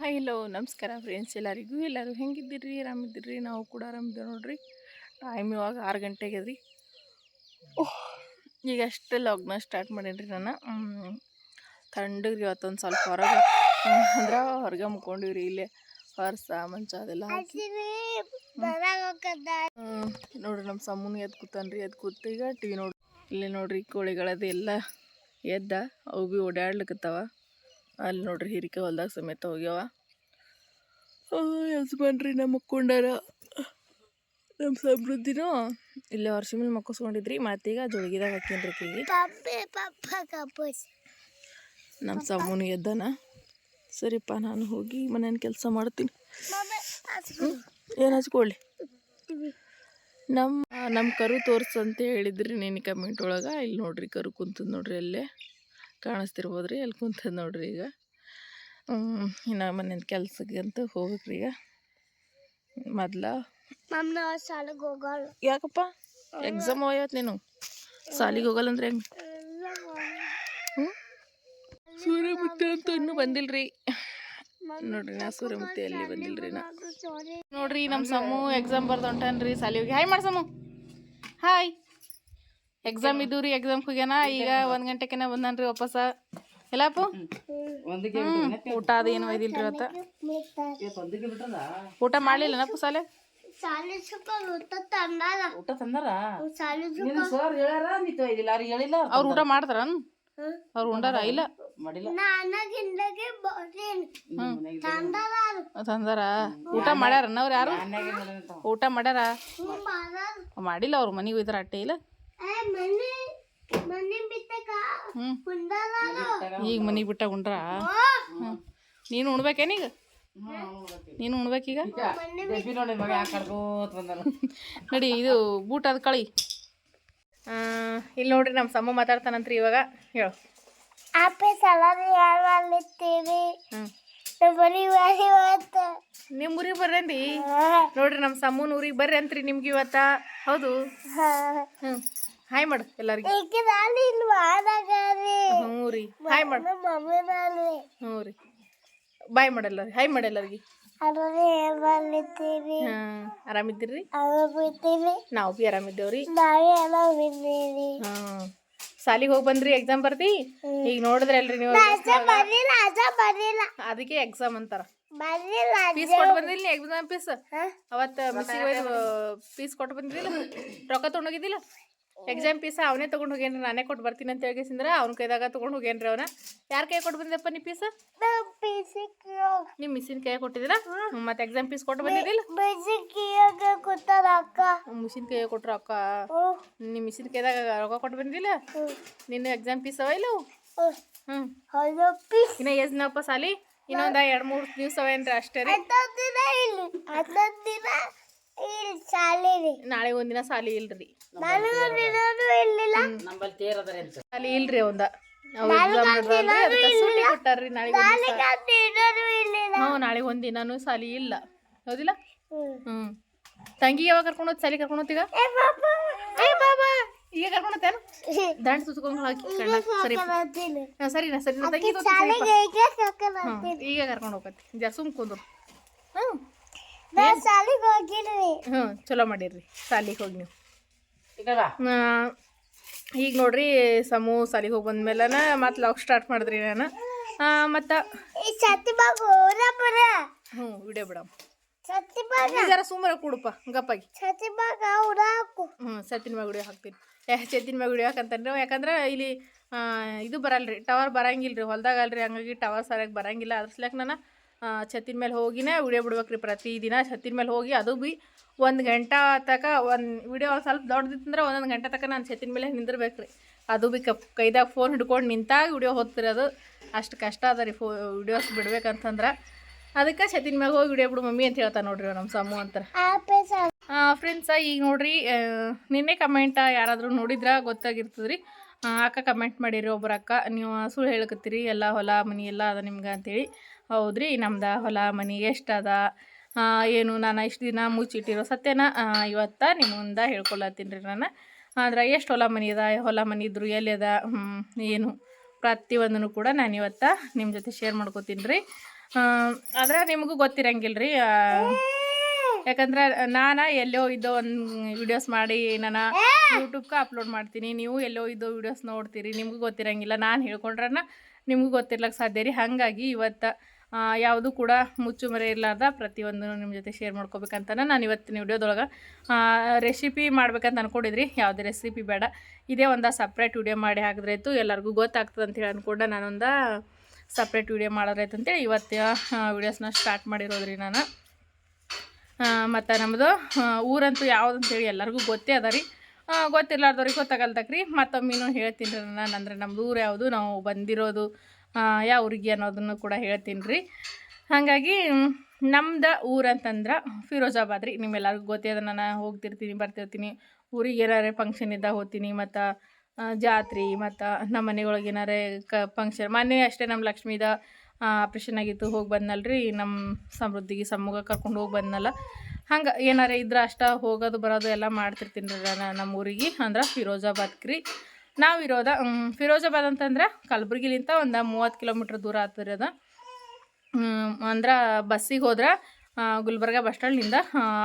Hello ನಮಸ್ಕಾರ friends ಎಲ್ಲರಿಗೂ. ಎಲ್ಲರೂ ಹೆಂಗಿದ್ದೀರಿ? ಆರಾಮಿದ್ದೀರಿ? ನಾವು ಕೂಡ ಆರಾಮಿದ್ದೀವಿ ನೋಡ್ರಿ. ಟೈಮ್ ಇವಾಗ ಆರು ಗಂಟೆಗೆ ರೀ ಈಗ ಅಷ್ಟೇ ಲಾಗ್ನ ಸ್ಟಾರ್ಟ್ ಮಾಡೀನಿ ನಾನು. ಮ್, ರೀ ಇವತ್ತೊಂದು ಸ್ವಲ್ಪ ಹೊರಗೆ. ಅಂದ್ರೆ ಹೊರಗೆ ಮುಕ್ಕೊಂಡಿವ್ರಿ ಇಲ್ಲೇ. ಹೊರಸ ಮಂಚ ಅದೆಲ್ಲ ಹಾಕಿ. ನೋಡ್ರಿ ನಮ್ಮ ಸಮ್ಮನ ಎದ್ದು ಕೂತಾನ್ರಿ. ಎದ್ದು ಕೂತ ಈಗ ಟಿ ವಿ ನೋಡಿ ಇಲ್ಲಿ ನೋಡ್ರಿ ಕೋಳಿಗಳದೆಲ್ಲ ಎದ್ದ. ಅವು ಭೀ ಓಡಾಡ್ಲಿಕ್ಕತ್ತಾವ ಅಲ್ಲಿ ನೋಡ್ರಿ ಹಿರಿಕೆ ಹೊಲ್ದಾಗ ಸಮೇತ ಹೋಗ್ಯಾವ. ಯಜಮಾನ್ರಿ ನಮ್ಮ ಮಕ್ಕೊಂಡಾರ ನಮ್ಮ ಸಮೃದ್ಧಿನೂ ಇಲ್ಲೇ ವರ್ಷ ಮೇಲೆ ಮಕ್ಕಸ್ಕೊಂಡಿದ್ರಿ ಮತ್ತೀಗ ಜೋಳಿಗಿದಾಗ ಹಾಕಿನ್ರಿ ಕೈಗೆ ನಮ್ಮ ಸಾಮೂನು ಎದ್ದಾನ. ಸರಿಪ್ಪ ನಾನು ಹೋಗಿ ಮನೇನ ಕೆಲಸ ಮಾಡ್ತೀನಿ. ಏನು ಹಚ್ಕೊಳ್ಳಿ ನಮ್ಮ ನಮ್ಮ ಕರು ತೋರ್ಸು ಅಂತ ಹೇಳಿದ್ರಿ ನೀನು ಕಮೆಂಟ್ ಒಳಗೆ. ಇಲ್ಲಿ ನೋಡ್ರಿ ಕರು ಕುಂತದ ನೋಡ್ರಿ ಅಲ್ಲೇ. ಕಾಣಿಸ್ತಿರ್ಬೋದ್ರಿ ಅಲ್ಲಿ ಕುಂತದ ನೋಡ್ರಿ ಈಗ. ಇನ್ನು ಮನೇಲಿ ಕೆಲ್ಸಕ್ಕೆ ಅಂತ ಹೋಗ್ಬೇಕ್ರಿ ಈಗ. ಮೊದ್ಲ. ಶಾಲೆಗೆ ಹೋಗಲ್ಲ ಯಾಕಪ್ಪ? ಎಕ್ಸಾಮ್ ಹೋಯ್ತು ನೀನು. ಶಾಲೆಗೆ ಹೋಗಲ್ಲ ಅಂದ್ರೆ ಹೆಂಗೆ? ಸೂರ್ಯಮುತ್ತೆ ಅಂತ ಇನ್ನೂ ಬಂದಿಲ್ರಿ. ನೋಡ್ರಿ ನಾ ಸೂರ್ಯಮುತ್ತೆ ಅಲ್ಲಿ ಬಂದಿಲ್ರಿ ನಾ. ನೋಡ್ರಿ ನಮ್ಮ ಸಮು ಎಕ್ಸಾಮ್ ಬರ್ದು ಹೊಂಟನ್ರಿ ಸಾಲಿಗೆ ಹಾಯ್ ಮಾಡ್ಸಮ್ಮು ಹಾಯ್ ಎಕ್ಸಾಮ್ ಇದ್ದು ರೀ ಎಕ್ಸಾಮ್ಗೆ ಹೋಗ್ಯಾನ. ಈಗ ಒಂದು ಗಂಟೆಕೆನ ಬಂದನ್ರಿ ವಾಪಸ್. ಎಲ್ಲಪ್ಪ ಊಟ ಅದೇನು ಏನು ಒಯ್ದಿಲ್ರಿ ಇವತ್ತ? ಊಟ ಮಾಡ್ಲಿಲ್ಲನಪ್ಪ ಸಾಲೆ? ಶಾಲೆ ಸುಖ ಊಟ ತಂದಾರ. ಊಟ ತಂದಾರ? ಶಾಲೆ ನಿನ್ನ ಸರ್ ಹೇಳ್ಯಾರ ನೀ ತೊಯ್ದಿಲ್ಲ ಅವ್ರಿಗೆ ಹೇಳಿಲ್ಲ ಅವ್ರು ಊಟ ಮಾಡ್ತಾರ? ಅವ್ರು ಉಂಡಾರ? ಇಲ್ಲ. ಮಾಡಿಲ್ಲ. ತಂದಾರ ತಂದಾರ? ಊಟ ಮಾಡ್ಯಾರ ಅವ್ರು ಯಾರು? ಊಟ ಮಾಡ್ಯಾರ? ಮಾಡಾರ ಮಾಡಿಲ್ಲ ಅವ್ರು ಮನೆಗೆ ಹೋಯ್ತಾರ ಅಟ್ಟೆ ಇಲ್ಲ? ಈಗ ಮನೆಗೆ ಬಿಟ್ಟ ಉಂಡ್ರ? ನೀನು ಉಣ್ಬೇಕೇನೀಗ ನೀನು ಉಣ್ಬೇಕೀಗ ನೋಡಿ ಇದು ಬೂಟ್ ಅದು ಕಳಿ. ಇಲ್ಲಿ ನೋಡ್ರಿ ನಮ್ಮ ಸಮ್ಮ ಮಾತಾಡ್ತಾನಂತ್ರಿ ಇವಾಗ. ಹೇಳು. ಆಪೆ ನಿಮ್ಮ ಊರಿಗೆ ಬರ್ರಿ ನೋಡ್ರಿ ನಮ್ಮ ಸಮ್ಮನ ಊರಿಗೆ ಬರ್ರಿ ಅಂತ್ರಿ ನಿಮ್ಗೆ ಇವತ್ತ. ಹೌದು. ಹ್ಞೂ ಹಾಯ್ ಮಾಡು ಎಲ್ಲರಿಗೆ. ಹ್ಞೂ ರೀ. ಹಾಯ್ ಮಾಡು. ಹ್ಞೂ ರೀ. ಬಾಯ್ ಹಾಯ್ ಮಾಡು ಎಲ್ಲರಿಗೆ. ಅದರಲ್ಲಿ ಯಾವಲ್ಲಿತ್ತೀವಿ ಹಾಂ ಆರಾಮಿದ್ದೀರಿ? ನಾವು ಬಿ ಆರಾಮಿದ್ದೇವ್ರಿ. ನಾವೇ ಎಲ್ಲ ಬಿದ್ದೀವಿ ಹಾಂ ಸಾಲಿಗೆ ಹೋಗಿ ಬಂದ್ರಿ ಎಕ್ಸಾಮ್ ಬರ್ದಿ? ಈಗ ನೋಡಿದ್ರೆ ಅಲ್ರಿ ನೀವು ಅದಕ್ಕೆ ಎಕ್ಸಾಮ್ ಅಂತಾರ. ಪೀಸ್ ಫೀಸ್ ಕೊಟ್ಟು ಬಂದಿಲ್ಲ ಎಕ್ಸಾಮ್ ಪೀಸ್ ಅವತ್ತು ಮಿಸ್ಸಿಗೆ ಫೀಸ್ ಕೊಟ್ಟು ಬಂದಿದ್ದಿಲ್ಲ? ರೊಕ್ಕ ತೊಗೊಂಡೋಗಿದ್ದಿಲ್ಲ ಎಕ್ಸಾಮ್ ಪೀಸ ಅವನೇ ತಗೊಂಡು ಹೋಗ್ಯಾನ್ರಿ ನಾನೇ ಕೊಟ್ಟು ಬರ್ತೀನಿ ಅಂತ ಹೇಳಿಸಿಂದ್ರ ಅವ್ನ ಕೈದಾಗ ತಗೊಂಡು ಹೋಗೇನ್ರಿ ಅವನ. ಯಾರ ಕೈ ಕೊಟ್ಟು ಬಂದಿದ್ದಪ್ಪ ನೀ ಪೀಸ್ ನಿ ನಿಮ್ಮ ಮಿಸ್ಸಿನ ಕೈ ಕೊಟ್ಟಿದ್ದೀರಾ? ಮತ್ತೆ ಎಕ್ಸಾಮ್ ಪೀಸ್ ಕೊಟ್ಟು ಬಂದಿದ್ದಿಲ್ಲ? ಮಿಷಿನ್ ಕೈ ಕೊಟ್ರ ಅಕ್ಕ. ನಿಮ್ಮ ಮಿಷಿನ್ ಕೈದಾಗ ರೊಕ್ಕ ಕೊಟ್ಟು ಬಂದಿಲ್ಲ ನಿನ್ನ ಎಕ್ಸಾಮ್ ಪೀಸ್ ಅವ ಇಲ್ಲ? ಹ್ಮ್. ಇನ್ನ ಎಷ್ಟು ದಿನಪ್ಪ ಸಾಲಿ? ಇನ್ನೊಂದ ಎರಡು ಮೂರು ದಿವ್ಸ ಅವೇನ್ರಿ ಅಷ್ಟೇ ರೀ? ನಾಳೆ ಒಂದಿನ ಸಾಲಿ ಇಲ್ರಿ. ಅಂತ. ಸಾಲಿ ಇಲ್ರಿ ಒಂದ ನಾಳೆ ಕೊಟ್ಟಾರ್ರಿ ನಾಳೆ ಹ್ಞೂ ಒಂದ್ ಸಾಲಿ ಇಲ್ಲ. ಹೌದಿಲ್ಲ? ಹ್ಮ್. ಹ್ಞೂ ತಂಗಿ ಯಾವಾಗ ಕರ್ಕೊಂಡು ಹೋದ್ ಸಾಲಿ ಕರ್ಕೊಂಡು ಹೋಗ್ತೀಗ ಏ ಪಾಪ ಏ ಬಾಬಾ! ಈಗ ಕರ್ಕೊಂಡು ಹೋಗ್ತೇನು ದಂಡ ಸುತ್ಕೊಂಡು ಹಾಕಿ ಕಣ್ಣ. ಸರಿ ಸರಿನಾ ತಂಗಿ ಈಗ ಕರ್ಕೊಂಡು ಹೋಗತ್ತಿ. ಸುಮ್ ಕುಂದ್ರು. ಹ್ಞೂ ನಾ ಶಾಲೆಗೆ ಹೋಗಿಲ್ರಿ. ಹ್ಞೂ ಚಲೋ ಮಾಡಿರಿ ಸಾಲಿಗೆ ಹೋಗಿ ನೀವು. ಈಗ ನೋಡ್ರಿ ಸಮೂ ಸಾಲಿಗೆ ಹೋಗಿ ಬಂದ್ಮೇಲೆ ಮತ್ತೆ ಲಾಗ್ ಸ್ಟಾರ್ಟ್ ಮಾಡಿದ್ರಿ ನಾನು. ಮತ್ತು ಹ್ಞೂ ವಿಡಿಯೋ ಬಿಡಮ್. ಜರ ಸುಮ್ಮನೆ ಕೊಡಪ್ಪ ಗಪ್ಪಾಗಿ. ಹ್ಞೂ ಸತ್ತಿನ ಮ್ಯಾಗ ವಿಡಿಯೋ ಹಾಕ್ತೀನಿ. ಸತ್ತಿನ ಮ್ಯಾಗ ವಿಡಿಯೋ ಹಾಕಂತಂದ್ರೆ ಯಾಕಂದ್ರೆ ಇಲ್ಲಿ ಇದು ಬರಲ್ರಿ ಟವರ್ ಬರಂಗಿಲ್ಲ ರೀ ಹೊಲ್ದಾಗ ಅಲ್ರಿ ಹಂಗಾಗಿ ಟವರ್ ಸರಿಯಾಗಿ ಬರಂಗಿಲ್ಲ. ಅದ್ರ ಸಲಕ್ ನಾನು ಛತ್ತಿನ ಮೇಲೆ ಹೋಗಿನೇ ವಿಡಿಯೋ ಬಿಡ್ಬೇಕ್ರಿ ಪ್ರತಿದಿನ. ಛತ್ತಿನ ಮೇಲೆ ಹೋಗಿ ಅದು ಭೀ ಒಂದು ಗಂಟೆ ತಕ ಒಂದು ವಿಡಿಯೋ ಸ್ವಲ್ಪ ದೊಡ್ಡದಿತ್ತಂದ್ರೆ ಒಂದೊಂದು ಗಂಟೆ ತಕ ನಾನು ಛತ್ತಿನ ಮೇಲೆ ನಿಂದಿರ್ಬೇಕು ರೀ ಅದು ಭೀ ಕಪ್ ಕೈದಾಗ ಫೋನ್ ಹಿಡ್ಕೊಂಡು ನಿಂತಾಗ ವಿಡಿಯೋ ಅದು ಅಷ್ಟು ಕಷ್ಟ ಅದ ರೀ ಫೋ, ವಿಡಿಯೋಸ್ ಬಿಡ್ಬೇಕಂತಂದ್ರೆ. ಅದಕ್ಕೆ ಛತ್ತಿನ ಮೇಲೆ ಹೋಗಿ ವಿಡಿಯೋ ಬಿಡು ಮಮ್ಮಿ ಅಂತ ಹೇಳ್ತಾ ನೋಡ್ರಿ ನಮ್ಮ ಸಮ್ಮು ಅಂತಾರೆ ಫ್ರೆಂಡ್ಸ ಈಗ ನೋಡ್ರಿ ನಿನ್ನೆ ಕಮೆಂಟ ಯಾರಾದರೂ ನೋಡಿದ್ರೆ? ಗೊತ್ತಾಗಿರ್ತದ್ರಿ. ಅಕ್ಕ ಕಮೆಂಟ್ ಮಾಡಿರಿ ಒಬ್ಬರ ಅಕ್ಕ, ನೀವು ಸುಳ್ಳು ಹೇಳಕತ್ತೀರಿ, ಎಲ್ಲ ಹೊಲ, ಮನಿ ಎಲ್ಲ ಅದ ನಿಮ್ಗೆ ಅಂತೇಳಿ. ಹೌದ್ರಿ, ನಮ್ದು ಹೊಲ ಮನೆ ಎಷ್ಟದ ಏನು ನಾನು ಇಷ್ಟು ದಿನ ಮುಚ್ಚಿಟ್ಟಿರೋ ಸತ್ಯನ ಇವತ್ತು ನಿಮ್ಮ ಮುಂದೆ ಹೇಳ್ಕೊಳತ್ತೀನಿ ರೀ ನಾನು. ಆದ್ರೆ ಎಷ್ಟು ಹೊಲ ಮನಿ ಅದ, ಹೊಲ ಮನೆ ಇದ್ರು ಎಲ್ಲಿ ಅದ ಏನು ಪ್ರತಿಯೊಂದನ್ನು ಕೂಡ ನಾನು ಇವತ್ತು ನಿಮ್ಮ ಜೊತೆ ಶೇರ್ ಮಾಡ್ಕೋತೀನಿ ರೀ. ಆದ್ರೆ ನಿಮಗೂ ಗೊತ್ತಿರಂಗಿಲ್ಲ ರೀ ಯಾಕಂದ್ರೆ ನಾನು ಎಲ್ಲೋ ಇದ್ದೋ ಒಂದು ವಿಡಿಯೋಸ್ ಮಾಡಿ ನಾನು ಯೂಟ್ಯೂಬ್ಗೆ ಅಪ್ಲೋಡ್ ಮಾಡ್ತೀನಿ, ನೀವು ಎಲ್ಲೋ ಇದ್ದೋ ವಿಡಿಯೋಸ್ ನೋಡ್ತೀರಿ, ನಿಮಗೂ ಗೊತ್ತಿರಂಗಿಲ್ಲ, ನಾನು ಹೇಳ್ಕೊಂಡ್ರನ್ನ ನಿಮಗೂ ಗೊತ್ತಿರ್ಲಕ್ಕೆ ಸಾಧ್ಯ ರೀ. ಹಾಗಾಗಿ ಇವತ್ತು ಯಾವುದು ಕೂಡ ಮುಚ್ಚು ಮರೆ ಇರಲಾರ್ದ ಪ್ರತಿಯೊಂದು ನಿಮ್ಮ ಜೊತೆ ಶೇರ್ ಮಾಡ್ಕೋಬೇಕಂತನ ನಾನು ಇವತ್ತಿನ ವಿಡಿಯೋದೊಳಗೆ ರೆಸಿಪಿ ಮಾಡ್ಬೇಕಂತ ಅನ್ಕೊಂಡಿದ್ರಿ. ಯಾವುದೇ ರೆಸಿಪಿ ಬೇಡ. ಇದೇ ಒಂದು ಸಪ್ರೇಟ್ ವಿಡಿಯೋ ಮಾಡಿ ಹಾಕಿದ್ರಾಯ್ತು, ಎಲ್ಲರಿಗೂ ಗೊತ್ತಾಗ್ತದೆ ಅಂತೇಳಿ ಅಂದ್ಕೊಂಡು ನಾನೊಂದು ಸಪ್ರೇಟ್ ವಿಡಿಯೋ ಮಾಡೋದಾಯ್ತು ಅಂತೇಳಿ ಇವತ್ತು ವಿಡಿಯೋಸ್ನ ಸ್ಟಾರ್ಟ್ ಮಾಡಿರೋದ್ರಿ ನಾನು. ಮತ್ತು ನಮ್ಮದು ಊರಂತೂ ಯಾವುದಂತೇಳಿ ಎಲ್ಲರಿಗೂ ಗೊತ್ತೇ ಅದ ರೀ. ಗೊತ್ತಿರ್ಲಾರ್ದವ್ರಿಗೆ ಗೊತ್ತಾಗಲ್ತಕ್ರಿ ಮತ್ತೊಮ್ಮಿನೂ ಹೇಳ್ತೀನಿ ರೀ ನಾನು ಅಂದ್ರೆ ನಮ್ಮದು ಊರು ಯಾವುದು? ನಾವು ಬಂದಿರೋದು ಯಾವ ಊರಿಗೆ ಅನ್ನೋದನ್ನು ಕೂಡ ಹೇಳ್ತೀನಿ ರೀ. ಹಾಗಾಗಿ ನಮ್ದು ಊರಂತಂದ್ರೆ ಫಿರೋಜಾಬಾದ್ ರೀ. ನಿಮ್ಮೆಲ್ಲರಿಗೂ ಗೊತ್ತೇ ಅದ ನಾನು ಹೋಗ್ತಿರ್ತೀನಿ, ಬರ್ತಿರ್ತೀನಿ. ಊರಿಗೆ ಏನಾರೇ ಫಂಕ್ಷನ್ ಇದ್ದಾಗ ಹೋಗ್ತೀನಿ, ಮತ್ತು ಜಾತ್ರೆ, ಮತ್ತು ನಮ್ಮ ಮನೆಯೊಳಗೆ ಏನಾರೇ ಕ ಫಂಕ್ಷನ್ ಮೊನ್ನೆ ಅಷ್ಟೇ ನಮ್ಮ ಲಕ್ಷ್ಮೀದ ಆಪ್ರೇಷನ್ ಆಗಿತ್ತು, ಹೋಗಿ ಬಂದಲ್ರಿ ನಮ್ಮ ಸಮೃದ್ಧಿಗೆ ಸಮ್ಮುಗ ಕರ್ಕೊಂಡು ಹೋಗಿ ಬಂದ್ನಲ್ಲ. ಹಂಗೆ ಏನಾರೇ ಇದ್ರೆ ಅಷ್ಟ ಹೋಗೋದು ಬರೋದು ಎಲ್ಲ ಮಾಡ್ತಿರ್ತೀನಿ ರೀ ನಾನು ನಮ್ಮ ಊರಿಗೆ. ಅಂದ್ರೆ ಫಿರೋಜಾಬಾದ್ಗೆ ರೀ. ನಾವು ಇರೋದ ಫಿರೋಜಾಬಾದ್ ಅಂತಂದ್ರೆ ಕಲಬುರ್ಗಿಲಿಂತ ಒಂದು ಮೂವತ್ತು ಕಿಲೋಮೀಟ್ರ್ ದೂರ ಆಗ್ತದೆ ಅದು. ಅಂದ್ರೆ ಬಸ್ಸಿಗೆ ಹೋದ್ರೆ ಗುಲ್ಬರ್ಗ ಬಸ್ ಸ್ಟ್ಯಾಂಡ್ನಿಂದ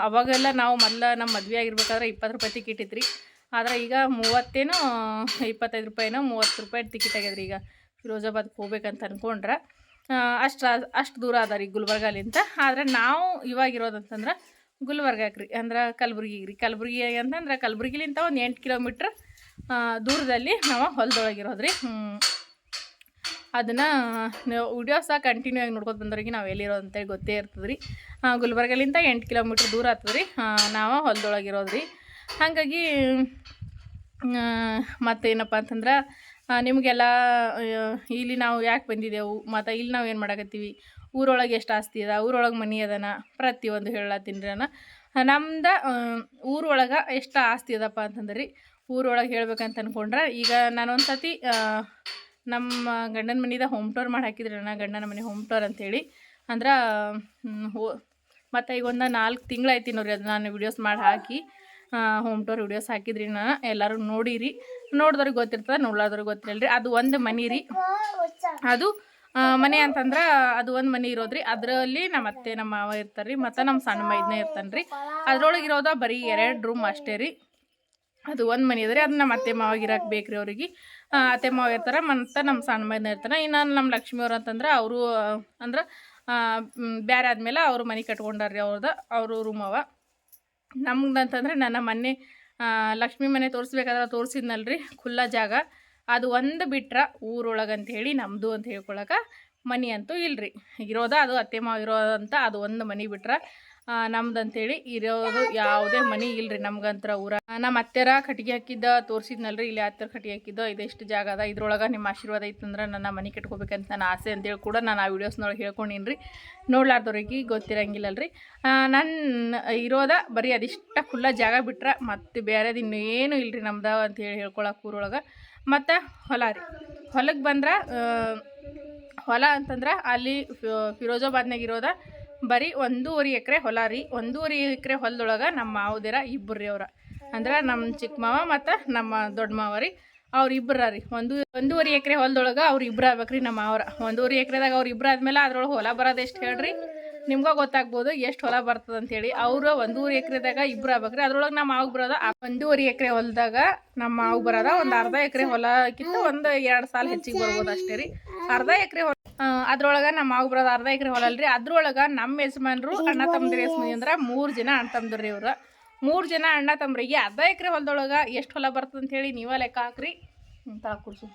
ಅವಾಗೆಲ್ಲ ನಾವು ಮೊದಲ ನಮ್ಮ ಮದುವೆ ಆಗಿರ್ಬೇಕಾದ್ರೆ ಇಪ್ಪತ್ತು ರೂಪಾಯಿ ಟಿಕೆಟ್ ಇತ್ತು ರೀ ಆದ್ರೆ ಈಗ ಮೂವತ್ತೇನೋ, ಇಪ್ಪತ್ತೈದು ರೂಪಾಯಿನೋ, ಮೂವತ್ತು ರೂಪಾಯಿ ಟಿಕೆಟ್ ಆಗ್ಯದ್ರಿ ಈಗ ಫಿರೋಜಾಬಾದ್ಗೆ ಹೋಗ್ಬೇಕಂತ ಅನ್ಕೊಂಡ್ರೆ. ಅಷ್ಟು ಅಷ್ಟು ದೂರ ಅದ ರೀ ಗುಲ್ಬರ್ಗಲಿಂದ ಆದರೆ ನಾವು ಇವಾಗಿರೋದಂತಂದ್ರೆ ಗುಲ್ಬರ್ಗಕ್ಕೆ ರೀ, ಅಂದ್ರೆ ಕಲಬುರ್ಗಿಗೆ ರೀ. ಕಲಬುರ್ಗಿ ಅಂತಂದ್ರೆ ಕಲಬುರ್ಗಿಲಿಂತ ಒಂದು ಎಂಟು ಕಿಲೋಮೀಟ್ರ್ ದೂರದಲ್ಲಿ ನಾವು ಹೊಲದೊಳಗಿರೋದು ರೀ ಅದನ್ನು ವಿಡಿಯೋಸ್ ಸಹ ಕಂಟಿನ್ಯೂ ಆಗಿ ನೋಡ್ಕೊತ ಬಂದವ್ರಿಗೆ ನಾವು ಎಲ್ಲಿರೋ ಅಂತೇಳಿ ಗೊತ್ತೇ ಇರ್ತದೆ ರೀ ಗುಲ್ಬರ್ಗಲಿಂದ ಎಂಟು ಕಿಲೋಮೀಟ್ರ್ ದೂರ ಆಗ್ತದೆ ರೀ ನಾವು ಹೊಲದೊಳಗಿರೋದು ರೀ ಹಾಗಾಗಿ ಮತ್ತೇನಪ್ಪ ಅಂತಂದ್ರೆ ನಿಮಗೆಲ್ಲ ಇಲ್ಲಿ ನಾವು ಯಾಕೆ ಬಂದಿದ್ದೆವು ಮತ್ತು ಇಲ್ಲಿ ನಾವು ಏನು ಮಾಡಕತ್ತೀವಿ? ಊರೊಳಗೆ ಎಷ್ಟು ಆಸ್ತಿ ಅದ? ಊರೊಳಗೆ ಮನೆ ಅದನ? ಪ್ರತಿಯೊಂದು ಹೇಳತ್ತೀನಿ ರೀ ನಾನು. ನಮ್ದು ಊರೊಳಗೆ ಎಷ್ಟು ಆಸ್ತಿ ಅದಪ್ಪ ಅಂತಂದ್ರೆ ರೀ ಊರೊಳಗೆ ಹೇಳ್ಬೇಕಂತ ಅನ್ಕೊಂಡ್ರೆ, ಈಗ ನಾನೊಂದು ಸತಿ ನಮ್ಮ ಗಂಡನ ಮನೆದ ಹೋಮ್ ಟೋರ್ ಮಾಡಿ ಹಾಕಿದ್ರೆ ನನ್ನ ಗಂಡನ ಮನೆ ಹೋಮ್ ಟೋರ್ ಅಂತೇಳಿ ಅಂದ್ರೆ ಹೋ, ಮತ್ತು ಈಗ ಒಂದು ನಾಲ್ಕು ತಿಂಗಳಾಯ್ತು ನೋಡ್ರಿ ಅದು ನಾನು ವಿಡಿಯೋಸ್ ಮಾಡಿ ಹಾಕಿ ಹೋಮ್ ಟೋರ್ ವಿಡಿಯೋಸ್ ಹಾಕಿದ್ರಿ ನಾನು ಎಲ್ಲರೂ ನೋಡಿರಿ. ನೋಡಿದವ್ರಿಗೆ ಗೊತ್ತಿರ್ತದೆ ನೋಡ್ಲಾರ್ದವ್ರಿಗೆ ಗೊತ್ತಿರಲ್ಲ ರೀ ಅದು ಒಂದು ಮನೆ ರೀ. ಅದು ಮನೆ ಅಂತಂದ್ರೆ ಅದು ಒಂದು ಮನೆ ಇರೋದ್ರಿ. ಅದರಲ್ಲಿ ನಮ್ಮ ಅತ್ತೆ ನಮ್ಮ ಮಾವ ಇರ್ತಾರೆ ರೀ ಮತ್ತು ನಮ್ಮ ಸಣ್ಣ ಮೈದನೇ ಇರ್ತಾನೆ ರೀ ಅದ್ರೊಳಗೆ ಇರೋದ ಬರೀ ಎರಡು ರೂಮ್ ಅಷ್ಟೇ ರೀ. ಅದು ಒಂದು ಮನೆ ಇದ್ರೆ ಅದು ನಮ್ಮ ಅತ್ತೆ ಮಾವಾಗಿರಕ್ಕೆ ಬೇಕ್ರಿ ಅವ್ರಿಗೆ. ಅತ್ತೆ ಮಾವ ಇರ್ತಾರೆ, ಮತ್ತು ನಮ್ಮ ಸಣ್ಣ ಮನೆ ಇರ್ತಾರೆ. ಇನ್ನು ನಮ್ಮ ಲಕ್ಷ್ಮಿ ಅವ್ರು ಅಂತಂದ್ರೆ ಅವರು ಅಂದ್ರೆ ಬೇರೆ ಆದಮೇಲೆ ಅವರು ಮನೆ ಕಟ್ಕೊಂಡಾರ್ರಿ ಅವ್ರದ್ದು ಅವರು ರೂಮ್ ಅವ. ನಮ್ದಂತಂದ್ರೆ ನನ್ನ ಮೊನ್ನೆ ಲಕ್ಷ್ಮಿ ಮನೆ ತೋರಿಸ್ಬೇಕಾದ್ರೆ ತೋರಿಸಿದ್ನಲ್ರಿ, ಖುಲ್ಲ ಜಾಗ. ಅದು ಒಂದು ಬಿಟ್ರೆ ಊರೊಳಗೆ ಅಂತ ಹೇಳಿ ನಮ್ಮದು ಅಂತ ಹೇಳ್ಕೊಳಕ್ಕೆ ಮನೆ ಅಂತೂ ಇಲ್ರಿ. ಇರೋದ ಅದು, ಅತ್ತೆ ಮಾವ ಇರೋದಂತ ಅದು ಒಂದು ಮನೆ ಬಿಟ್ರೆ ನಮ್ದು ಅಂತೇಳಿ ಇರೋದು ಯಾವುದೇ ಮನೆ ಇಲ್ರಿ ನಮ್ಗಂತ್ರ ಊರ. ನಮ್ಮ ಅತ್ತೆರ ಕಟ್ಟಿಗೆ ಹಾಕಿದ್ದ ತೋರಿಸಿದ್ನಲ್ರಿ, ಇಲ್ಲಿ ಹತ್ತಿರ ಕಟ್ಟಿಗೆ ಹಾಕಿದ್ದ ಇದೆಷ್ಟು ಜಾಗ ಅದ. ಇದ್ರೊಳಗೆ ನಿಮ್ಮ ಆಶೀರ್ವಾದ ಇತ್ತಂದ್ರೆ ನನ್ನ ಮನೆ ಕಟ್ಕೋಬೇಕಂತ ನನ್ನ ಆಸೆ ಅಂತೇಳಿ ಕೂಡ ನಾನು ಆ ವಿಡಿಯೋಸ್ನೊಳಗೆ ಹೇಳ್ಕೊಂಡೀನಿ ರೀ ನೋಡ್ಲಾರ್ದವ್ರಿಗೆ ಗೊತ್ತಿರಂಗಿಲ್ಲಲ್ರಿ. ನನ್ನ ಇರೋದ ಬರೀ ಅದಿಷ್ಟ ಖುಲ್ಲ ಜಾಗ ಬಿಟ್ರೆ, ಮತ್ತೆ ಬೇರೆದು ಇನ್ನೇನು ಇಲ್ರಿ ನಮ್ದು ಅಂತೇಳಿ ಹೇಳ್ಕೊಳಕ್ಕೆ ಊರೊಳಗೆ. ಮತ್ತು ಹೊಲ ರೀ. ಹೊಲಕ್ಕೆ ಬಂದ್ರೆ ಹೊಲ ಅಂತಂದ್ರೆ ಅಲ್ಲಿ ಫಿರೋಜಾಬಾದ್ನಾಗ ಇರೋದ. ಬರೀ ಒಂದೂವರೆ ಎಕರೆ ಹೊಲ ರೀ. ಒಂದೂವರೆ ಎಕರೆ ಹೊಲದೊಳಗೆ ನಮ್ಮ ಮಾವದಿರ ಇಬ್ಬರು ರೀ ಅವ್ರ. ಅಂದ್ರೆ ನಮ್ಮ ಚಿಕ್ಕ ಮಾವ ಮತ್ತು ನಮ್ಮ ದೊಡ್ಡ ಮಾವ ರೀ. ಅವ್ರು ಇಬ್ಬರ ರೀ ಒಂದು, ಒಂದೂವರೆ ಎಕರೆ ಹೊಲದೊಳಗೆ ಅವ್ರು ಇಬ್ಬರು ಆಗ್ಬೇಕ್ರಿ ನಮ್ಮ ಅವ್ರ ಒಂದೂವರೆ ಎಕರೆದಾಗ ಅವ್ರು ಇಬ್ಬರು ಆದ್ಮೇಲೆ ಅದ್ರೊಳಗೆ ಹೊಲ ಬರೋದು ಎಷ್ಟು ಹೇಳ್ರಿ? ನಿಮ್ಗೆ ಗೊತ್ತಾಗ್ಬೋದು ಎಷ್ಟು ಹೊಲ ಬರ್ತದೆ ಅಂತೇಳಿ ಅವರು ಒಂದೂವರೆ ಎಕರೆದಾಗ ಇಬ್ರು ಆಗ್ಬೇಕ್ರಿ ಅದ್ರೊಳಗೆ ನಮ್ಮ ಮಾವು ಬರೋದ ಒಂದೂವರೆ ಎಕರೆ ಹೊಲದಾಗ ನಮ್ಮ ಮಾವು ಬರೋದ. ಒಂದು ಅರ್ಧ ಎಕರೆ ಹೊಲಕ್ಕಿಂತ ಒಂದು ಎರಡು ಸಾಲ ಹೆಚ್ಚಿಗೆ ಬರ್ಬೋದು ಅಷ್ಟೇ ರೀ. ಅರ್ಧ ಎಕರೆ ಅದ್ರೊಳಗೆ ನಮ್ಮ ಮಾವು ಬರೋದು ಅರ್ಧ ಎಕರೆ ಹೊಲ ಅಲ್ರಿ. ಅದ್ರೊಳಗೆ ನಮ್ಮ ಯಜಮಾನ್ರು ಅಣ್ಣ ತಮ್ಮದ್ರಿ ಯಜಮಾನಿ ಅಂದ್ರೆ ಮೂರು ಜನ ಅಣ್ಣ ತಮ್ಮದ್ರಿ ಇವ್ರು. ಮೂರು ಜನ ಅಣ್ಣ ತಮ್ಮರಿಗೆ ಅರ್ಧ ಎಕರೆ ಹೊಲದೊಳಗೆ ಎಷ್ಟು ಹೊಲ ಬರ್ತದೆ ಅಂತ ಹೇಳಿ ನೀವೇ ಲೆಕ್ಕ ಹಾಕ್ರಿ. ತಳ ಕುಡ್ಸು.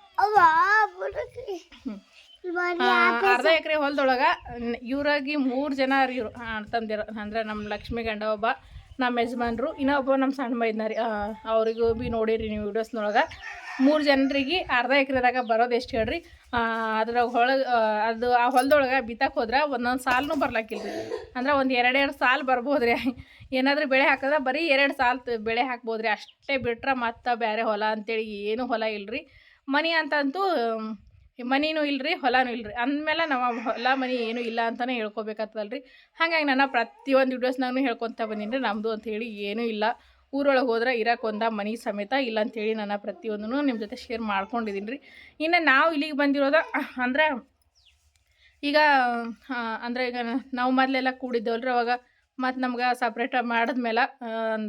ಅರ್ಧ ಎಕರೆ ಹೊಲದೊಳಗೆ ಇವ್ರಾಗಿ ಮೂರು ಜನ ರೀ ಅಣ್ಣ ತಂದಿರ ಅಂದ್ರೆ ನಮ್ಮ ಲಕ್ಷ್ಮಿ ಗಂಡ ಒಬ್ಬ ನಮ್ಮ ಯಜಮಾನ್ರು ಇನ್ನೊಬ್ಬ ನಮ್ಮ ಸಣ್ಣ ಮೈದ್ನ ರೀ ಅವ್ರಿಗೂ ಭೀ ನೋಡಿರಿ ನೀವು ವಿಡಿಯೋಸ್ನೊಳಗೆ ಮೂರು ಜನರಿಗೆ ಅರ್ಧ ಎಕರೆದಾಗ ಬರೋದು ಎಷ್ಟು ಹೇಳ್ರಿ? ಅದ್ರ ಹೊಳ ಅದು ಆ ಹೊಲದೊಳಗೆ ಬಿತ್ತಕ್ಕೆ ಹೋದ್ರೆ ಒಂದೊಂದು ಸಾಲನೂ ಬರ್ಲಾಕಿಲ್ಲ ರೀ ಅಂದ್ರೆ ಒಂದು ಎರಡೆರಡು ಸಾಲು ಬರ್ಬೋದ್ರಿ. ಏನಾದರೂ ಬೆಳೆ ಹಾಕಿದ್ರೆ ಬರೀ ಎರಡು ಸಾಲು ಬೆಳೆ ಹಾಕ್ಬೋದ್ರಿ. ಅಷ್ಟೇ ಬಿಟ್ರೆ ಮತ್ತೆ ಬೇರೆ ಹೊಲ ಅಂತೇಳಿ ಏನೂ ಹೊಲ ಇಲ್ರಿ. ಮನೆ ಅಂತಂತೂ ಮನಿನೂ ಇಲ್ರಿ, ಹೊಲನೂ ಇಲ್ರಿ. ಅಂದಮೇಲೆ ನಮ್ಮ ಹೊಲ ಮನಿ ಏನೂ ಇಲ್ಲ ಅಂತಲೇ ಹೇಳ್ಕೊಬೇಕಾಗ್ತದಲ್ರಿ ಹಾಗಾಗಿ ನಾನು ಪ್ರತಿಯೊಂದು ವಿಡಿಯೋಸ್ನಾಗೂ ಹೇಳ್ಕೊತ ಬಂದೀನಿ ರೀ ನಮ್ಮದು ಅಂತ ಹೇಳಿ ಏನೂ ಇಲ್ಲ. ಊರೊಳಗೆ ಹೋದ್ರೆ ಇರಕ್ಕೆ ಒಂದ ಮನೆ ಸಮೇತ ಇಲ್ಲ ಅಂತೇಳಿ ನಾನು ಪ್ರತಿಯೊಂದನ್ನು ನಿಮ್ಮ ಜೊತೆ ಶೇರ್ ಮಾಡ್ಕೊಂಡಿದ್ದೀನಿ ರೀ. ಇನ್ನು ನಾವು ಇಲ್ಲಿಗೆ ಬಂದಿರೋದ, ಅಂದ್ರೆ ಈಗ ಅಂದರೆ ಈಗ ನಾವು ಮೊದಲೆಲ್ಲ ಕೂಡಿದ್ದೇವಲ್ರಿ ಅವಾಗ. ಮತ್ತು ನಮ್ಗೆ ಸಪ್ರೇಟ್ ಮಾಡಿದ್ಮೇಲೆ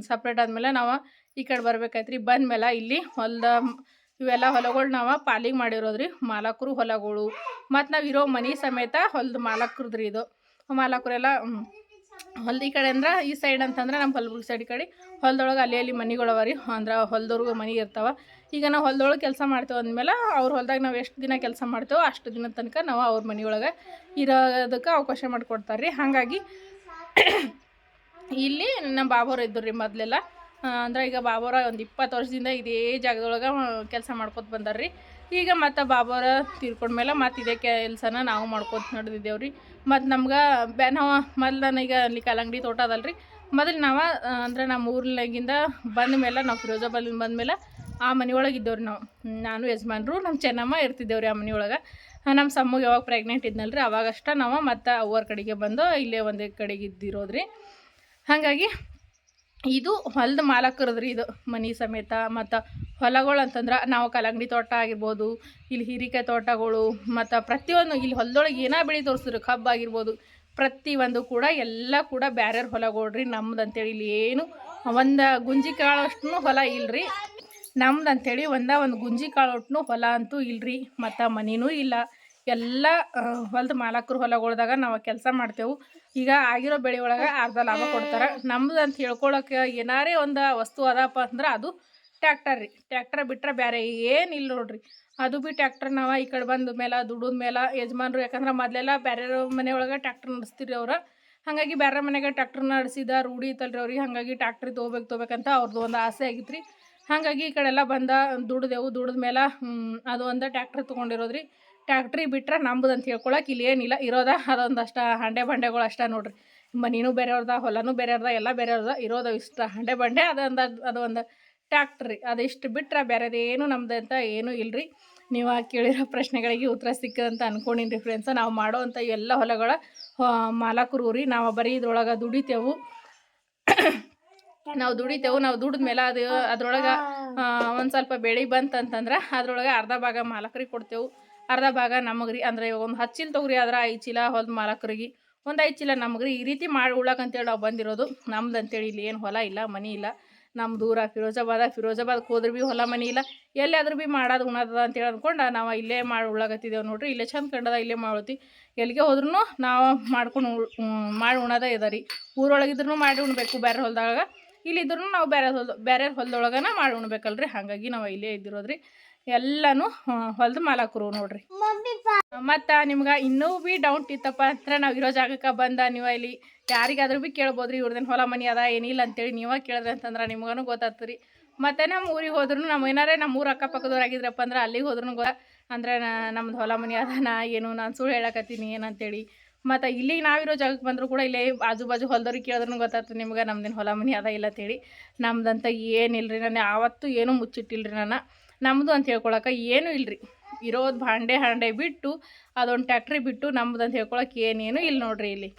ಸಪ್ರೇಟ್ ಆದಮೇಲೆ ನಾವು ಈ ಕಡೆ ಬರ್ಬೇಕಾಯ್ತು ರೀ ಬಂದಮೇಲೆ ಇಲ್ಲಿ ಹೊಲದ, ಇವೆಲ್ಲ ಹೊಲಗಳು ನಾವು ಪಾಲಿಗೆ ಮಾಡಿರೋದ್ರಿ ಮಾಲಕರು ಹೊಲಗಳು. ಮತ್ತು ನಾವು ಇರೋ ಮನೆ ಸಮೇತ ಹೊಲದ ಮಾಲಕ್ರದ್ರಿ ಇದು. ಮಾಲಕರೆಲ್ಲ ಹೊಲ್ದ ಈ ಕಡೆ ಅಂದ್ರೆ, ಈ ಸೈಡ್ ಅಂತಂದ್ರೆ ನಮ್ಮ ಕಲ್ಬುರ್ಗಿ ಸೈಡ್ ಕಡೆ. ಹೊಲದೊಳಗೆ ಅಲ್ಲಿ ಅಲ್ಲಿ ಮನೆಗಳವ ರೀ. ಅಂದ್ರೆ ಹೊಲದವ್ರಿಗೂ ಮನೆ ಇರ್ತಾವೆ. ಈಗ ನಾವು ಹೊಲದೊಳಗೆ ಕೆಲಸ ಮಾಡ್ತೇವೆ ಅಂದಮೇಲೆ ಅವ್ರ ಹೊಲ್ದಾಗ ನಾವು ಎಷ್ಟು ದಿನ ಕೆಲಸ ಮಾಡ್ತೇವೋ ಅಷ್ಟು ದಿನ ತನಕ ನಾವು ಅವ್ರ ಮನೆಯೊಳಗೆ ಇರೋದಕ್ಕೆ ಅವಕಾಶ ಮಾಡಿಕೊಡ್ತಾರೆ ರೀ. ಹಾಗಾಗಿ ಇಲ್ಲಿ ನಮ್ಮ ಬಾಬೋರು ಇದ್ದರು ರೀ ಮೊದಲೆಲ್ಲ. ಅಂದ್ರೆ ಈಗ ಬಾಬೋರ ಒಂದು ಇಪ್ಪತ್ತು ವರ್ಷದಿಂದ ಇದೇ ಜಾಗದೊಳಗೆ ಕೆಲಸ ಮಾಡ್ಕೊತ ಬಂದಾರ್ರಿ ಈಗ ಮತ್ತು ತೀರ್ಕೊಂಡ ಮೇಲೆ ಮತ್ತೆ ಇದೇ ಕೆಲಸನ ನಾವು ಮಾಡ್ಕೊತ ನಡೆದಿದ್ದೇವೆ ರೀ ಮತ್ತು ನಮ್ಗೆ ಬ್ಯಾ ನಾವು ಮೊದ್ಲು ಈಗ ಅಲ್ಲಿ ಕಲ್ಲಂಗಡಿ ತೋಟ ರೀ ಮೊದಲು ನಾವು ಅಂದ್ರೆ ನಮ್ಮ ಊರ್ನಾಗಿಂದ ಬಂದ ಮೇಲೆ, ನಾವು ಫಿರೋಜಾಬಾದಿಂದ ಬಂದಮೇಲೆ ಆ ಮನೆಯೊಳಗೆ ಇದ್ದೇವ್ರಿ ನಾವು. ನಾನು ಯಜಮಾನ್ರು ನಮ್ಮ ಚೆನ್ನಮ್ಮ ಇರ್ತಿದ್ದೇವ್ರಿ ಆ ಮನೆಯೊಳಗೆ. ನಮ್ಮ ಸಮ್ಮಗೆ ಯಾವಾಗ ಪ್ರೆಗ್ನೆಂಟ್ ಇದ್ನಲ್ರಿ, ಅವಾಗಷ್ಟೇ ನಾವು ಮತ್ತು ಅವ್ವರ ಕಡೆಗೆ ಬಂದು ಇಲ್ಲೇ ಒಂದೇ ಕಡೆಗೆ ಇದ್ದಿರೋದ್ರಿ. ಹಾಗಾಗಿ ಇದು ಹೊಲದ ಮಾಲಕರದ್ರಿ ಇದು ಮನೆ ಸಮೇತ, ಮತ್ತು ಹೊಲಗಳು ಅಂತಂದ್ರೆ ನಾವು ಕಲ್ಲಂಗಡಿ ತೋಟ ಆಗಿರ್ಬೋದು, ಇಲ್ಲಿ ಹೀರಿಕಾಯಿ ತೋಟಗಳು, ಮತ್ತು ಪ್ರತಿಯೊಂದು ಇಲ್ಲಿ ಹೊಲದೊಳಗೆ ಏನೋ ಬೆಳೆ ತೋರಿಸಿದ್ರು, ಕಬ್ಬು ಆಗಿರ್ಬೋದು ಪ್ರತಿಯೊಂದು ಕೂಡ ಎಲ್ಲ ಕೂಡ ಬ್ಯಾರ್ಯಾರ ಹೊಲಗಳ್ರಿ ನಮ್ದು ಅಂತೇಳಿ ಇಲ್ಲಿ ಏನು ಒಂದು ಗುಂಜಿ ಕಾಳಷ್ಟು ಹೊಲ ಇಲ್ರಿ. ನಮ್ದು ಅಂತೇಳಿ ಒಂದ ಒಂದು ಗುಂಜಿ ಕಾಳೊಟ್ನು ಹೊಲ ಅಂತೂ ಇಲ್ರಿ, ಮತ್ತು ಮನೆಯೂ ಇಲ್ಲ. ಎಲ್ಲ ಹೊಲದ ಮಾಲಕರು ಹೊಲಗಳ್ದಾಗ ನಾವು ಕೆಲಸ ಮಾಡ್ತೇವೆ. ಈಗ ಆಗಿರೋ ಬೆಳೆ ಒಳಗೆ ಅರ್ಧ ಲಾಭ ಕೊಡ್ತಾರೆ. ನಮ್ದು ಅಂತ ಹೇಳ್ಕೊಳಕ್ಕೆ ಏನಾರೇ ಒಂದು ವಸ್ತು ಅದಪ್ಪ ಅಂದ್ರೆ ಅದು ಟ್ಯಾಕ್ಟರ್ ರೀ ಟ್ಯಾಕ್ಟರ್ ಬಿಟ್ರೆ ಬೇರೆ ಏನಿಲ್ಲ ನೋಡ್ರಿ. ಅದು ಬಿ ಟ್ಯಾಕ್ಟರ್ ನಾವು ಈ ಕಡೆ ಬಂದ ಮೇಲೆ ದುಡಿದ ಮೇಲೆ ಯಜಮಾನ್ರು, ಯಾಕಂದ್ರೆ ಮೊದಲೆಲ್ಲ ಬೇರೆ ಮನೆಯೊಳಗೆ ಟ್ಯಾಕ್ಟರ್ ನಡೆಸ್ತೀರಿ ಅವ್ರು. ಹಾಗಾಗಿ ಬೇರೆ ಮನೆಗೆ ಟ್ಯಾಕ್ಟರ್ ನಡೆಸಿದ ರೂಢಿ ಇತ್ತಲ್ರಿ ಅವ್ರಿಗೆ, ಹಾಗಾಗಿ ಟ್ಯಾಕ್ಟ್ರಿ ತೊಗೋಬೇಕು ತೊಗೋಬೇಕಂತ ಅವ್ರದ್ದು ಒಂದು ಆಸೆ ಆಗಿತ್ತು ರೀ ಹಾಗಾಗಿ ಈ ಕಡೆಲ್ಲ ಬಂದ ದುಡ್ದೆವು ದುಡ್ದ ಮೇಲೆ ಅದು ಒಂದು ಟ್ಯಾಕ್ಟ್ರಿ ತೊಗೊಂಡಿರೋದ್ರಿ. ಟ್ಯಾಕ್ಟ್ರಿ ಬಿಟ್ಟರೆ ನಂಬುದು ಅಂತ ಹೇಳ್ಕೊಳಕ್ಕೆ ಇಲ್ಲಿ ಏನಿಲ್ಲ, ಇರೋದ ಅದೊಂದಷ್ಟ ಹಂಡೆ ಬಂಡೆಗಳು ಅಷ್ಟ ನೋಡ್ರಿ. ಮನಿನೂ ಬೇರೆಯವ್ರದ ಹೊಲನೂ ಬೇರೆಯವ್ರದ ಎಲ್ಲ ಬೇರೆಯವ್ರದ ಇರೋದು ಇಷ್ಟ. ಹಂಡೆ ಬಂಡೆ ಅದೊಂದು ಅದೊಂದು ಟ್ಯಾಕ್ಟ್ರಿ ಅದಿಷ್ಟು ಬಿಟ್ರೆ ಬೇರೆದೇನು ನಮ್ದು ಅಂತ ಏನೂ ಇಲ್ರಿ. ನೀವು ಕೇಳಿರೋ ಪ್ರಶ್ನೆಗಳಿಗೆ ಉತ್ತರ ಸಿಕ್ಕದಂತ ಅನ್ಕೊಂಡಿನಿ ರೀ ಫ್ರೆಂಡ್ಸ ನಾವು ಮಾಡೋವಂಥ ಎಲ್ಲ ಹೊಲಗಳ ಮಾಲಕರು ರೀ. ನಾವು ಬರೀ ಇದ್ರೊಳಗೆ ದುಡಿತೇವು. ನಾವು ದುಡಿತೇವು. ನಾವು ದುಡಿದ ಮೇಲೆ ಅದು, ಅದ್ರೊಳಗೆ ಒಂದು ಸ್ವಲ್ಪ ಬೆಳೆ ಬಂತಂತಂದ್ರೆ ಅದ್ರೊಳಗೆ ಅರ್ಧ ಭಾಗ ಮಾಲಕರಿಗೆ ಕೊಡ್ತೇವೆ. ಅರ್ಧ ಭಾಗ ನಮಗೆ ರೀ. ಇವಾಗ ಒಂದು ಹತ್ತು ಚೀಲ ತೊಗರಿ ಆದ್ರೆ ಐದು ಚೀಲ ಹೊಲದ ಮಾಲಕರಿಗೆ. ಒಂದು ಐದು ಚೀಲ ನಮಗೆ ರೀ. ಈ ರೀತಿ ಮಾಡಿ ಉಳ್ಳಕ್ಕಂತೇಳಿ ನಾವು ಬಂದಿರೋದು. ನಮ್ದು ಅಂತೇಳಿ ಇಲ್ಲಿ ಏನು ಹೊಲ ಇಲ್ಲ, ಮನೆ ಇಲ್ಲ. ನಮ್ಮ ದೂರ ಫಿರೋಜಾಬಾದ ಫಿರೋಜಾಬಾದ್ಗೆ ಹೋದ್ರೆ ಭೀ ಹೊಲ ಮನೆ ಇಲ್ಲ. ಎಲ್ಲಾದ್ರೂ ಭೀ ಮಾಡೋದು ಉಣದ ಅಂತೇಳಿ ಅಂದ್ಕೊಂಡು ನಾವು ಇಲ್ಲೇ ಮಾಡಿ ಉಳ್ಳಾಗತ್ತಿದ್ದೇವೆ ನೋಡ್ರಿ. ಇಲ್ಲೇ ಚಂದ ಕಂಡದ ಇಲ್ಲೇ ಮಾಡ್ತಿ ಎಲ್ಲಿಗೆ ಹೋದ್ರೂ ನಾವು ಮಾಡ್ಕೊಂಡು ಮಾಡಿ ಉಣದ ಇದೆ ರೀ. ಊರೊಳಗಿದ್ರೂ ಮಾಡಿ ಉಣ್ಬೇಕು ಬೇರೆ ಹೊಲದಾಗ. ಇಲ್ಲಿದ್ರೂ ನಾವು ಬೇರೆ ಹೊಲ ಬೇರೆ ಹೊಲದೊಳಗನ ಮಾಡಿ ಉಣ್ಬೇಕಲ್ರಿ. ಹಾಗಾಗಿ ನಾವು ಇಲ್ಲೇ ಇದ್ದಿರೋದ್ರಿ. ಎಲ್ಲನೂ ಹೊಲದ ಮಾಲಕರು ನೋಡ್ರಿ. ಮತ್ತ ಮತ್ತು ನಿಮ್ಗೆ ಇನ್ನೂ ಭೀ ಡೌಟ್ ಇತ್ತಪ್ಪ ಅಂದ್ರೆ ನಾವು ಇರೋ ಜಾಗಕ್ಕೆ ಬಂದ ನೀವು ಇಲ್ಲಿ. ಯಾರಿಗಾದ್ರೂ ಭೀ ಕೇಳ್ಬೋದ್ರಿ ಇವ್ರದೇನ್ ಹೊಲ ಮನೆ ಅದ ಏನಿಲ್ಲ ಅಂತೇಳಿ ನೀವೇ ಕೇಳಿದ್ರೆ ಅಂತಂದ್ರೆ ನಿಮ್ಗನು ಗೊತ್ತಾಗ್ತದೆ ರೀ ಮತ್ತು ನಮ್ಮ ಊರಿಗೆ ಹೋದ್ರೂ ನಮ್ಮ ಏನಾರೇ ನಮ್ಮ ಊರು ಅಕ್ಕಪಕ್ಕದವ್ರು ಆಗಿದ್ರಪ್ಪ ಅಂದ್ರೆ ಅಲ್ಲಿಗೆ ಹೋದ್ರೂ ಗೊ ಅಂದರೆ ನಮ್ದು ಹೊಲ ಮನೆ ಅದ ನಾ ಏನು ನಾನು ಸುಳ್ಳು ಹೇಳಕತ್ತೀನಿ ಏನಂತೇಳಿ ಮತ್ತು ಇಲ್ಲಿ ನಾವಿರೋ ಜಾಗಕ್ಕೆ ಬಂದರೂ ಕೂಡ ಇಲ್ಲೇ ಆಜು ಬಾಜು ಹೊಲದವ್ರಿಗೆ ಕೇಳಿದ್ರೂ ಗೊತ್ತಾಗ್ತದೆ ನಿಮ್ಗೆ ನಮ್ದೇನು ಹೊಲ ಮನೆ ಅದ ಇಲ್ಲ ಅಂತೇಳಿ. ನಮ್ದಂತ ಏನಿಲ್ಲ ರೀ ನಾನು ಯಾವತ್ತೂ ಏನೂ ಮುಚ್ಚಿಟ್ಟಿಲ್ಲ ರೀ ನಾನು ನಮ್ಮದು ಅಂತ ಹೇಳ್ಕೊಳಕ್ಕೆ ಏನೂ ಇಲ್ರಿ. ಇರೋದು ಭಾಂಡೆ, ಹಾಂಡೆ ಬಿಟ್ಟು ಅದೊಂದು ಟ್ಯಾಕ್ಟ್ರಿ ಬಿಟ್ಟು ನಮ್ಮದು ಅಂತ ಹೇಳ್ಕೊಳಕ್ಕೆ ಏನೇನು ಇಲ್ಲ ನೋಡ್ರಿ ಇಲ್ಲಿ.